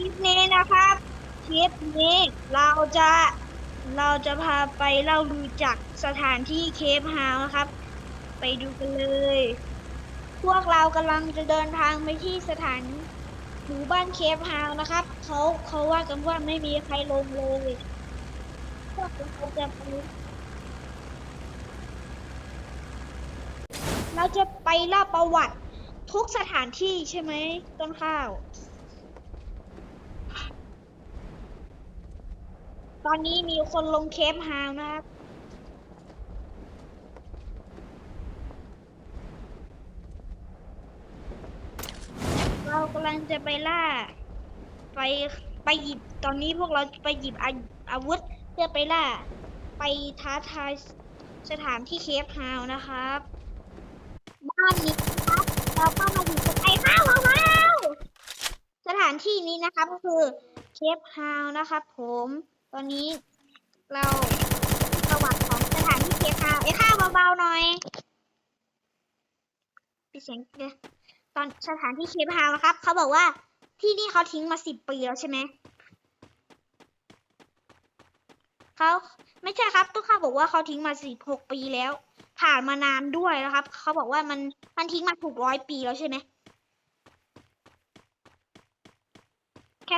ลิปนี้นะครับคลิปนี้เราจะเราจะพาไปเล่ารู้จักสถานที่เคปเฮาส์นะครับ ไปดูกันเลย พวกเรากำลังจะเดินทางไปที่สถานหมู่บ้านเคปเฮาส์นะครับเขาเขาว่ากันว่าไม่มีใครลงเลยพวกเราจะไปเราจะไปเล่าประวัติทุกสถานที่ใช่ไหมต้นข้าว ตอนนี้มีคนลงเคปฮาวนะครับ เรากำลังจะไปล่า ไปไปหยิบตอนนี้พวกเราไปหยิบอาอาวุธเพื่อไปล่า ไปท้าทายสถานที่เคปฮาวนะครับบ้านนี้ครับเราก็มาอยู่กับไอ้ข้าวเราสถานที่นี้นะครับก็คือเคปฮาวนะครับผม ตอนนี้เราประวัติของสถานที่เคปฮาวไอ้ข้าวเบาๆหน่อยปิดเสียงเลยตอนสถานที่เคปฮาวนะครับ เขาบอกว่าที่นี่เขาทิ้งมาสิบปีแล้วใช่ไหมเขาไม่ใช่ครับตุ๊กข้าบอกว่าเขาทิ้งมาสิบหกปีแล้ว ผ่านมานานด้วยนะครับ เขาบอกว่ามันมันทิ้งมาถูกร้อยปีแล้วใช่ไหมแค่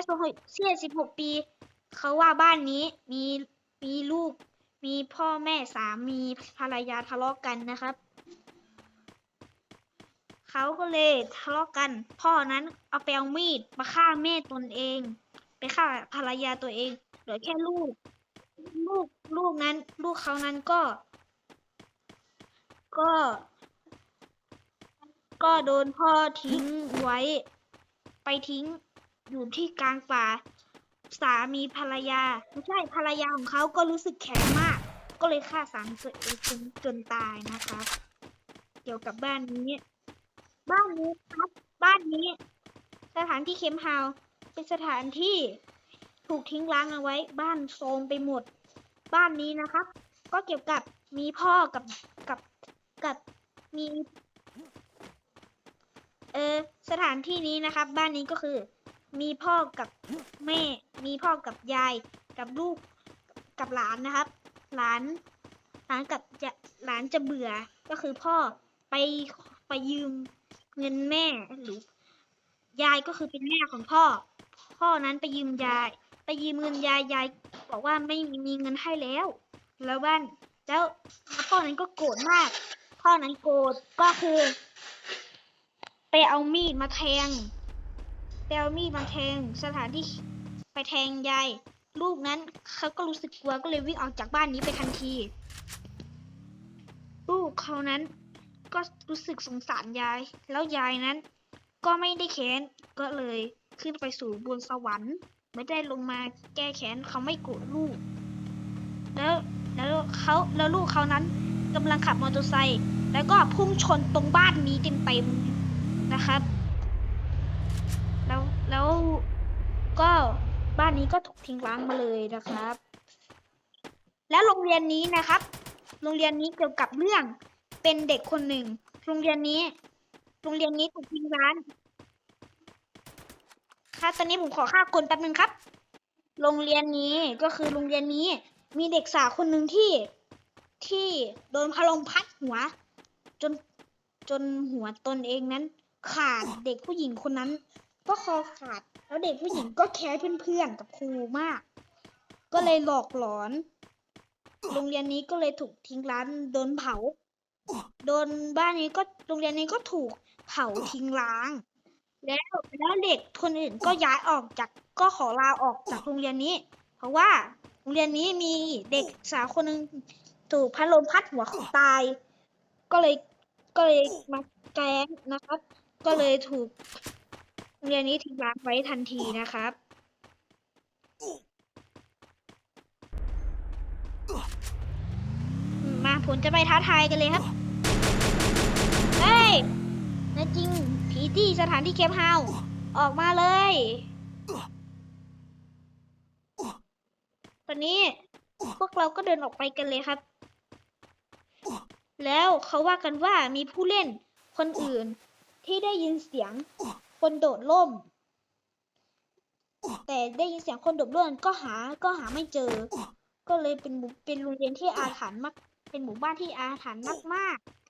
สิบหกปี เขาว่าบ้านนี้มีมีลูก มีพ่อแม่สามีภรรยาทะเลาะกันนะครับเขาก็เลยทะเลาะกัน พ่อนั้นเอาไปเอามีดมาฆ่าแม่ตนเอง ไปฆ่าภรรยาตัวเองเหลือแค่ลูก ลูกลูกนั้น ลูกเขานั้นก็ ก็ ก็โดนพ่อทิ้งไว้ ไปทิ้งอยู่ที่กลางป่า สามีภรรยาไม่ใช่ภรรยาของเขาก็รู้สึกแข็งมาก ก็เลยฆ่าสามีตัวเองจนจนตายนะครับ เกี่ยวกับบ้านนี้ บ้านนี้ครับ บ้านนี้ สถานที่เคมเฮาส์เป็นสถานที่ถูกทิ้งร้างเอาไว้ บ้านโทรมไปหมด บ้านนี้นะครับ ก็เกี่ยวกับมีพ่อกับกับกับมีเออสถานที่นี้นะครับ บ้านนี้ก็คือ มีพ่อกับแม่ มีพ่อกับยาย กับลูก กับหลานนะครับ หลาน หลานกับจะหลานจะเบื่อ ก็คือพ่อไปไปยืมเงินแม่หรือยายก็คือเป็นแม่ของพ่อ พ่อนั้นไปยืมยาย ไปยืมเงินยาย ยายบอกว่าไม่มีเงินให้แล้ว แล้วบ้านแล้วพ่อนั้นก็โกรธมาก พ่อนั้นโกรธก็คือ ไปเอามีดมาแทง ไปเอามีดมาแทงสถานที่ไปแทงยายลูกนั้นเขาก็รู้สึกกลัวก็เลยวิ่งออกจากบ้านนี้ไปทันที ลูกเขานั้นก็รู้สึกสงสารยาย แล้วยายนั้น ก็ไม่ได้แค้นก็เลยขึ้นไปสู่บนสวรรค์ ไม่ได้ลงมาแก้แค้นเขาไม่โกรธลูก แล้วแล้วเขาแล้วลูกเขานั้นกำลังขับมอเตอร์ไซค์แล้วก็พุ่งชนตรงบ้านนี้เต็มๆนะครับ แล้วก็บ้านนี้ก็ถูกทิ้งร้างมาเลยนะครับ แล้วโรงเรียนนี้นะครับ โรงเรียนนี้เกี่ยวกับเรื่องเป็นเด็กคนหนึ่ง โรงเรียนนี้ โรงเรียนนี้ถูกทิ้งร้างครับตอนนี้ผมขอค่าคนแป๊บนึงครับ โรงเรียนนี้ก็คือโรงเรียนนี้มีเด็กสาวคนหนึ่งที่ที่โดนพะลมพัดหัว จนจนหัวตนเองนั้น ขาดเด็กผู้หญิงคนนั้น ก็คอขาด แล้วเด็กผู้หญิงก็แค้นเพื่อนๆกับครูมาก ก็เลยหลอกหลอน โรงเรียนนี้ก็เลยถูกทิ้งร้างโดนเผา โดนบ้านนี้ก็โรงเรียนนี้ก็ถูกเผาทิ้งร้าง แล้วแล้วเด็กคนอื่นก็ย้ายออกจากก็ขอลาออกจากโรงเรียนนี้ เพราะว่าโรงเรียนนี้มีเด็กสาวคนหนึ่งถูกพัดลมพัดหัวตาย ก็เลยก็เลยมาแกล้งนะครับ ก็เลยถูก เรียนนี้ทิ้งร้างไว้ทันทีนะครับ มาผมจะไปท้าทายกันเลยครับ เฮ้ยนาจริง ผีที่สถานที่เคปเฮาออกมาเลย ตอนนี้พวกเราก็เดินออกไปกันเลยครับ แล้วเขาว่ากันว่ามีผู้เล่นคนอื่นที่ได้ยินเสียง คนโดดร่ม แต่ได้ยินเสียงคนโดดร่มก็หาก็หาไม่เจอ ก็เลยเป็นหมูเป็นโรงเรียนที่อาถรรพ์มาก เป็นหมู่บ้านที่อาถรรพ์มากๆ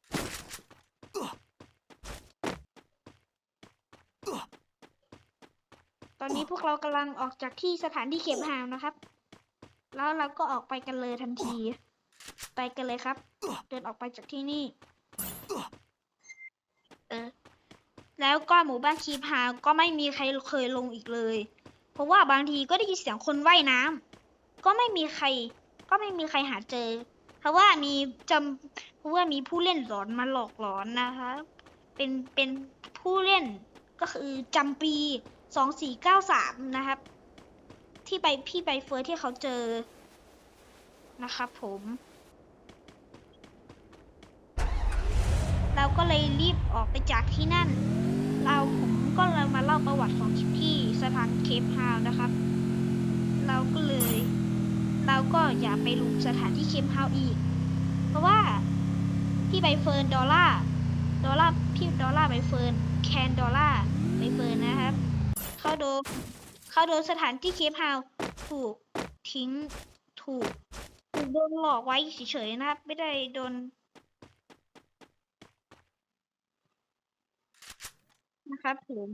ตอนนี้พวกเรากำลังออกจากที่สถานที่เก็บหาวนะครับ แล้วเราก็ออกไปกันเลยทันที ไปกันเลยครับ เดินออกไปจากที่นี่ เออ แล้วก็หมู่บ้านคีพาก็ไม่มีใครเคยลงอีกเลย เพราะว่าบางทีก็ได้ยินเสียงคนว่ายน้ำก็ไม่มีใคร ก็ไม่มีใครหาเจอ เพราะว่ามีจำเพราะว่ามีผู้เล่นหลอนมาหลอกหลอนนะคะ เป็นเป็นผู้เล่นก็คือจำปีสองสี่เก้าสามนะครับ ที่ใบพี่ใบเฟิร์สที่เขาเจอนะครับผม เรา ก็เลยรีบออกไปจากที่นั่น เราผมก็เลยมาเล่าประวัติของที่สถานเคปฮาวน์นะครับ เราก็เลย เราก็อย่าไปลุมสถานที่เคปฮาวน์อีก เพราะว่าพี่ใบเฟิร์นดอลล่าดอลล่าพี่ดอลล่าใบเฟิร์นแคนดอลล่าใบเฟิร์นนะครับเขาโดนเขาโดนสถานที่เคปฮาวน์ถูกทิ้งถูกถูกโดนหลอกไว้เฉยๆนะครับ ไม่ได้โดน นะครับผม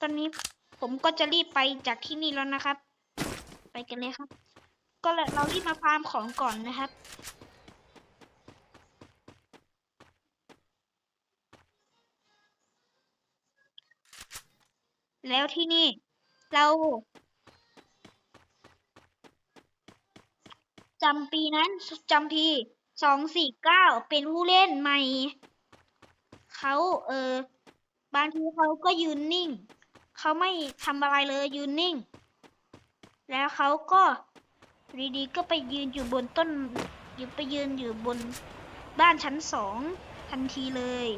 ตอนนี้ผมก็จะรีบไปจากที่นี่แล้วนะครับ ไปกันเลยครับ ก็เลยเรารีบมาฟาร์มของก่อนนะครับ แล้วที่นี่เราจำปีนั้นจำปีสองสี่เก้าเป็นผู้เล่นใหม่ เขาเออบางทีเขาก็ยืนนิ่ง เขาไม่ทำอะไรเลยยืนนิ่ง แล้วเขาก็ดีๆก็ไปยืนอยู่บนต้นยู่ไปยืนอยู่บนบ้านชั้นสองทันทีเลย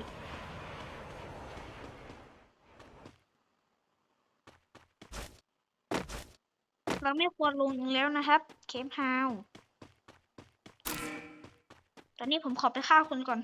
เราไม่ควรลงอีกแล้วนะครับเคมฮาวตอนนี้ผมขอไปฆ่าคนก่อน